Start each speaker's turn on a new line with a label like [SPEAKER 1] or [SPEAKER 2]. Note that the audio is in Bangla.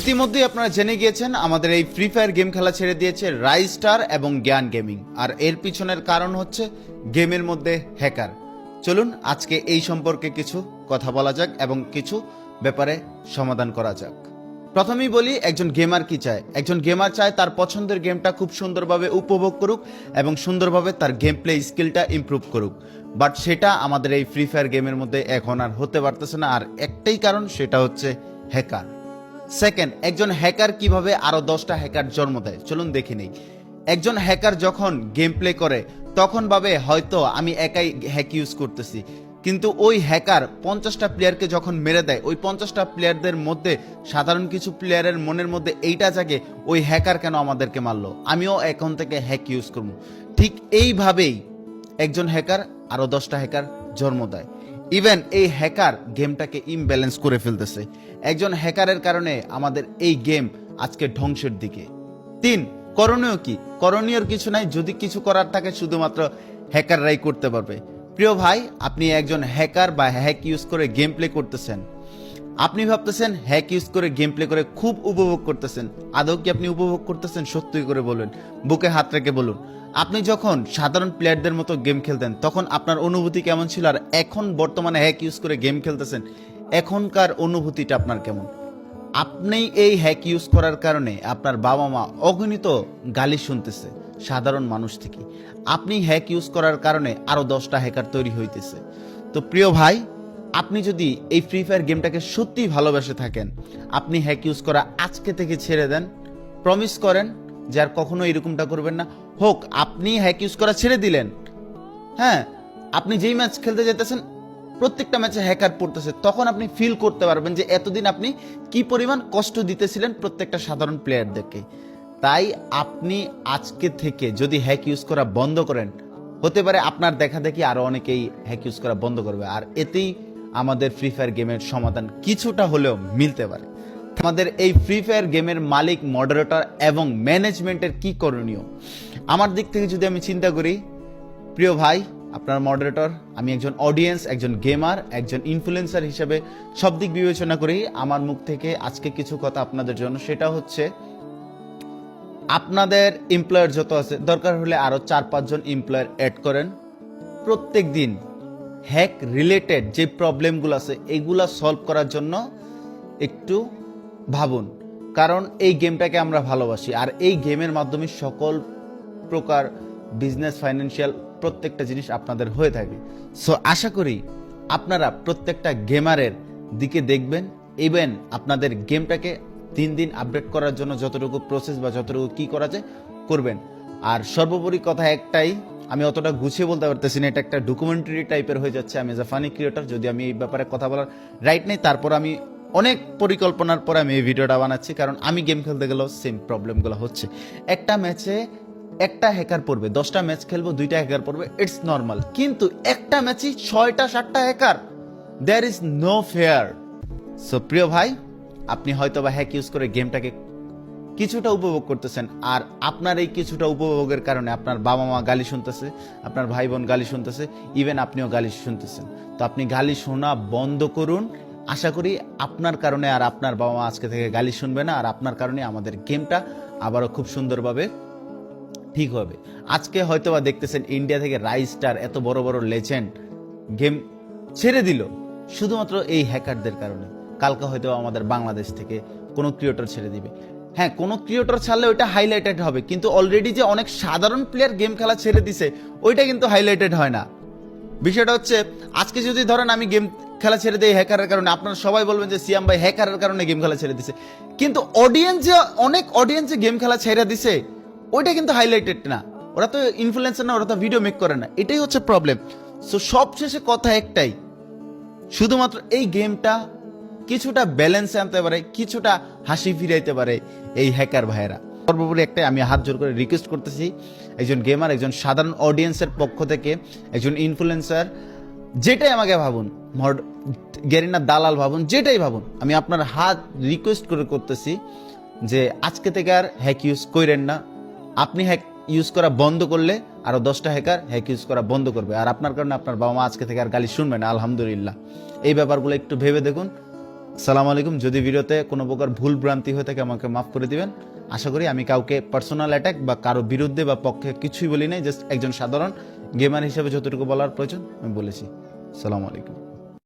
[SPEAKER 1] ইতিমধ্যেই আপনারা জেনে গিয়েছেন, আমাদের এই ফ্রি ফায়ার গেম খেলা ছেড়ে দিয়েছে রাইস্টার এবং জ্ঞান গেমিং আর এর পিছনের কারণ হচ্ছে গেমের মধ্যে হ্যাকার চলুন, আজকে এই সম্পর্কে কিছু কথা বলা যাক এবং কিছু ব্যাপারে সমাধান করা যাক। প্রথমেই বলি, একজন গেমার কি চায়? একজন গেমার চায় তার পছন্দের গেমটা খুব সুন্দরভাবে উপভোগ করুক এবং সুন্দরভাবে তার গেম প্লে স্কিলটা ইমপ্রুভ করুক। বাট সেটা আমাদের এই ফ্রি ফায়ার গেমের মধ্যে এখন আর হতে পারতেছে না। আর একটাই কারণ, সেটা হচ্ছে হ্যাকার সেকেন্ড একজন হ্যাকার কীভাবে আরও দশটা হ্যাকার জন্ম দেয়? চলুন দেখে নেই। একজন হ্যাকার যখন গেম প্লে করে, তখন ভাবে, হয়তো আমি একাই হ্যাক ইউজ করতেছি। কিন্তু ওই হ্যাকার পঞ্চাশটা প্লেয়ারকে যখন মেরে দেয়, ওই পঞ্চাশটা প্লেয়ারদের মধ্যে সাধারণ কিছু প্লেয়ারের মনের মধ্যে এইটা জাগে, ওই হ্যাকার কেন আমাদেরকে মারলো? আমিও এখন থেকে হ্যাক ইউজ করব। ঠিক এইভাবেই একজন হ্যাকার আরও দশটা হ্যাকার জন্ম দেয়। ইভেন এই হ্যাকার গেমটাকে ইমব্যালেন্স করে ফেলতেছে। একজন হ্যাকারের কারণে আমাদের এই গেম আজকে ধ্বংসের দিকে। তিন, করণীয় কি? করণীয়র কিছু নাই, যদি কিছু করার থাকে শুধুমাত্র হ্যাকাররাই করতে পারবে। প্রিয় ভাই, আপনি একজন হ্যাকার বা হ্যাক ইউজ করে গেম প্লে করতেছেন। আপনি ভাবতেছেন হ্যাক ইউজ করে গেম প্লে করে খুব উপভোগ করতেছেন। আদৌ কি আপনি উপভোগ করতেছেন? সত্যি করে বলুন। বুকে হাত রেখে বলুন। আপনি যখন সাধারণ প্লেয়ারদের মতো গেম খেলতেন, তখন আপনার অনুভূতি কেমন ছিল? আর এখন বর্তমানে হ্যাক ইউজ করে গেম খেলতেছেন, এখনকার অনুভূতিটা আপনার কেমন? আপনি এই হ্যাক ইউজ করার কারণে আপনার বাবা মা অগণিত গালি শুনতেছে, সাধারণ মানুষ থেকে। আপনি হ্যাক ইউজ করার কারণে আরও দশটা হ্যাকার তৈরি হইতেছে। তো প্রিয় ভাই আপনি যদি এই ফ্রি ফায়ার গেমটাকে সত্যিই ভালোবেসে থাকেন, আপনি হ্যাক ইউজ করা আজকে থেকে ছেড়ে দেন প্রমিস করেন যে আর কখনো এরকমটা করবেন না। হোক, আপনি হ্যাক ইউজ করা ছেড়ে দিলেন। হ্যাঁ আপনি যেই ম্যাচ খেলতে যেতেছেন, প্রত্যেকটা ম্যাচে হ্যাকার পড়তেছে, তখন আপনি ফিল করতে পারবেন যে এতদিন আপনি কি পরিমাণ কষ্ট দিতেছিলেন প্রত্যেকটা সাধারণ প্লেয়ারদেরকে তাই আপনি আজকে থেকে যদি হ্যাক ইউজ করা বন্ধ করেন, হতে পারে আপনার দেখা দেখি আরও অনেকেই হ্যাক ইউজ করা বন্ধ করবে। আর এতেই আমাদের ফ্রি ফায়ার গেমের সমাধান কিছুটা হলেও মিলতে পারে। আমাদের এই ফ্রি ফায়ার গেমের মালিক মডারেটর এবং ম্যানেজমেন্টের কি করণীয়? আমার দিক থেকে যদি আমি চিন্তা করি, প্রিয় ভাই, আপনার মডারেটর আমি একজন অডিয়েন্স একজন গেমার একজন ইনফ্লুয়েন্সার হিসেবে সব দিক বিবেচনা করি, আমার মুখ থেকে আজকে কিছু কথা আপনাদের জন্য। সেটা হচ্ছে, আপনাদের এমপ্লয়ার যত আছে, দরকার হলে আরও চার পাঁচজন এমপ্লয়ার অ্যাড করেন। প্রত্যেক দিন হ্যাক রিলেটেড যে প্রবলেমগুলো আছে, এগুলা সলভ করার জন্য একটু ভাবুন। কারণ এই গেমটাকে আমরা ভালোবাসি। আর এই গেমের মাধ্যমে সকল প্রকার বিজনেস ফাইন্যান্সিয়াল প্রত্যেকটা জিনিস আপনাদের হয়ে থাকে। সো আশা করি আপনারা প্রত্যেকটা গেমারের দিকে দেখবেন। ইভেন আপনাদের গেমটাকে দিন দিন আপডেট করার জন্য যতটুকু প্রসেস বা যতটুকু কি করা যায়, করবেন। আর সর্বোপরি কথা একটাই আমি অতটা গুছিয়ে বলতে পারতেছি না, এটা একটা ডকুমেন্টারি টাইপের হয়ে যাচ্ছে, আমি এজ আ ফানি ক্রিয়েটর যদি আমি এই ব্যাপারে কথা বলার রাইট নেই, তারপর আমি অনেক পরিকল্পনার পরে আমি এই ভিডিওটা বানাচ্ছি, কারণ আমি গেম খেলতে গেলেও সেম প্রবলেমগুলো হচ্ছে। একটা ম্যাচে একটা হ্যাকার পড়বে, দশটা ম্যাচ খেলব, দুইটা হ্যাকার পড়বে ইটস নর্মাল কিন্তু একটা ম্যাচই ছয়টা, সাতটা hacker there is no fair so প্রিয় ভাই, আপনি হয়তো বা হ্যাক ইউজ করে গেমটাকে কিছুটা উপভোগ করতেছেন। আর আপনার এই কিছুটা উপভোগের কারণে আপনার বাবা মা গালি শুনতেছে, আপনার ভাই বোন গালি শুনতেছে ইভেন আপনিও গালি শুনতেছেন। তো আপনি গালি শোনা বন্ধ করুন। আশা করি আপনার কারণে আর আপনার বাবা মা আজকে থেকে গালি শুনবে না, আর আপনার কারণে আমাদের গেমটা আবারও খুব সুন্দরভাবে ঠিক হবে। আজকে হয়তো বা দেখতেছেন ইন্ডিয়া থেকে রাইস্টার এত বড় বড় লেজেন্ড গেম ছেড়ে দিল, শুধুমাত্র এই হ্যাকারদের কারণে। কালকে হয়তো আমাদের বাংলাদেশ থেকে কোনো ক্রিয়েটর ছেড়ে দিবে। হ্যাঁ কোনো ক্রিয়েটর ছাড়লে ওইটা হাইলাইটেড হবে। কিন্তু অলরেডি যে অনেক সাধারণ প্লেয়ার গেম খেলা ছেড়ে দিছে, ওইটা কিন্তু হাইলাইটেড হয় না। বিষয়টা হচ্ছে, আজকে যদি ধরেন আমি গেম খেলা ছেড়ে দিই হ্যাকারের কারণে, আপনারা সবাই বলবেন যে, সিয়াম ভাই হ্যাকারের কারণে গেম খেলা ছেড়ে দিছে। কিন্তু অডিয়েন্স যে, অনেক অডিয়েন্স যে গেম খেলা ছেড়ে দিছে, ওইটা কিন্তু হাইলাইটেড না। ওরা তো ইনফ্লুয়েন্সার না, ওরা তো ভিডিও মেক করে না। এটাই হচ্ছে প্রবলেম সো সবশেষে কথা একটাই, শুধুমাত্র এই গেমটা কিছুটা ব্যালেন্সে আনতে পারে, কিছুটা হাসি ফিরাইতে পারে এই হ্যাকার ভাইয়েরা। সর্বোপরি একটাই আমি হাত জোর করে রিকোয়েস্ট করতেছি, একজন গেমার একজন সাধারণ অডিয়েন্সের পক্ষ থেকে, একজন ইনফ্লুয়েন্সার যেটাই আমাকে ভাবুন মড গেরিনা দালাল ভাবুন, যেটাই ভাবুন, আমি আপনার হাত রিকোয়েস্ট করে করতেছি যে আজকে থেকে আর হ্যাক ইউজ করেন না। আপনি হ্যাক ইউজ করা বন্ধ করলে আরও দশটা হ্যাকার হ্যাক ইউজ করা বন্ধ করবে। আর আপনার কারণে আপনার বাবা মা আজকে থেকে আর গালি শুনবে না, আলহামদুলিল্লাহ। এই ব্যাপারগুলো একটু ভেবে দেখুন সালাম আলাইকুম। যদি ভিডিওতে কোনো প্রকার ভুল ভ্রান্তি হয়ে থাকে, আমাকে মাফ করে দিবেন। আশা করি আমি কাউকে পার্সোনাল অ্যাটাক বা কারও বিরুদ্ধে বা পক্ষে কিছুই বলি নাই জাস্ট একজন সাধারণ গেমার হিসেবে যতটুকু বলার প্রয়োজন, আমি বলেছি। সালাম আলাইকুম।